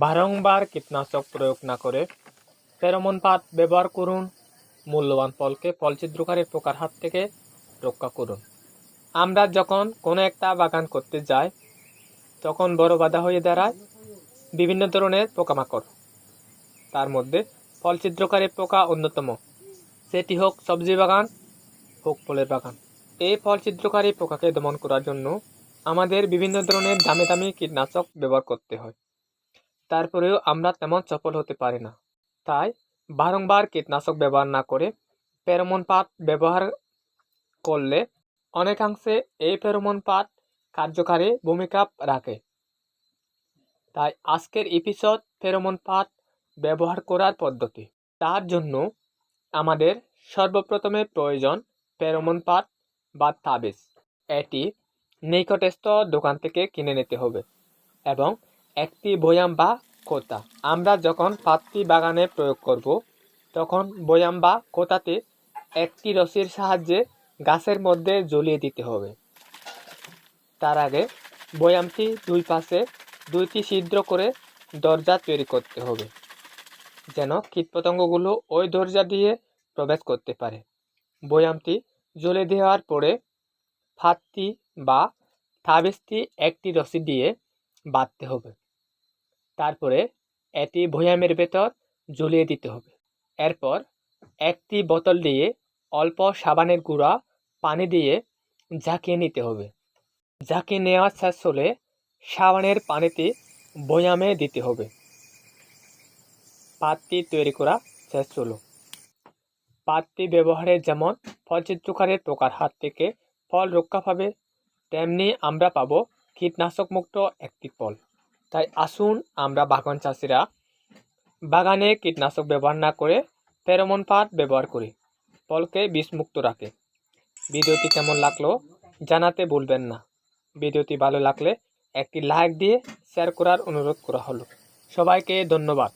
বারংবার কীটনাশক প্রয়োগ না করে ফেরোমন পাত ব্যবহার করুন। মূল্যবান ফলকে ফলছিদ্রকারী পোকার হাত থেকে রক্ষা করুন। আমরা যখন কোনো একটা বাগান করতে যাই, তখন বড় বাধা হয়ে দাঁড়ায় বিভিন্ন ধরনের পোকামাকড়। তার মধ্যে ফল ছিদ্রকারী পোকা অন্যতম। সেটি হোক সবজি বাগান, হোক ফলের বাগান। এই ফল ছিদ্রকারী পোকাকে দমন করার জন্য আমাদের বিভিন্ন ধরনের দামি দামি কীটনাশক ব্যবহার করতে হয়। তারপরেও আমরা তেমন সফল হতে পারি না। তাই বারংবার কীটনাশক ব্যবহার না করে ফেরোমন পাত ব্যবহার করলে অনেকাংশে এই ফেরোমন পাত কার্যকারী ভূমিকা রাখে। তাই আজকের এপিসোড ফেরোমন পাত ব্যবহার করার পদ্ধতি। তার জন্য আমাদের সর্বপ্রথমে প্রয়োজন ফেরোমন পাত বা তাবিজ। এটি নিকটস্থ দোকান থেকে কিনে নিতে হবে এবং একটি বয়াম বা কোতা। আমরা যখন পাতটি বাগানে প্রয়োগ করব, তখন বয়াম বা কোতাতে একটি রশির সাহায্যে গাছের মধ্যে জ্বলিয়ে দিতে হবে। তার আগে বয়ামটি দুই পাশে দুইটি ছিদ্র করে দরজা তৈরি করতে হবে, যেন কীটপতঙ্গগুলো ওই দরজা দিয়ে প্রবেশ করতে পারে। বয়ামটি জ্বলে দেওয়ার পরে ফাতটি বা তাবিজটি একটি রশি দিয়ে বাঁধতে হবে। তারপরে এটি বয়ামের ভেতর ঝুলিয়ে দিতে হবে। এরপর একটি বোতল দিয়ে অল্প সাবানের গুঁড়া পানি দিয়ে ঝাঁকিয়ে নিতে হবে। ঝাঁকিয়ে নেওয়া শেষ হলে সাবানের পানিতে বয়ামে দিতে হবে। পাতটি তৈরি করা শেষ হলো। পাতটি ব্যবহারে যেমন ফলচিত্রকারের পোকার হাত থেকে ফল রক্ষা পাবে, তেমনি আমরা পাবো কীটনাশক মুক্ত একটি ফল। তাই আসুন আমরা বাগান চাষিরা বাগানে কীটনাশক ব্যবহার না করে ফেরোমন পাত ব্যবহার করি। ফলকে বিষমুক্ত রাখে। ভিডিওটি কেমন লাগল জানাতে ভুলবেন না। ভিডিওটি ভালো লাগলে একটি লাইক দিয়ে শেয়ার করার অনুরোধ করা হলো। সবাইকে ধন্যবাদ।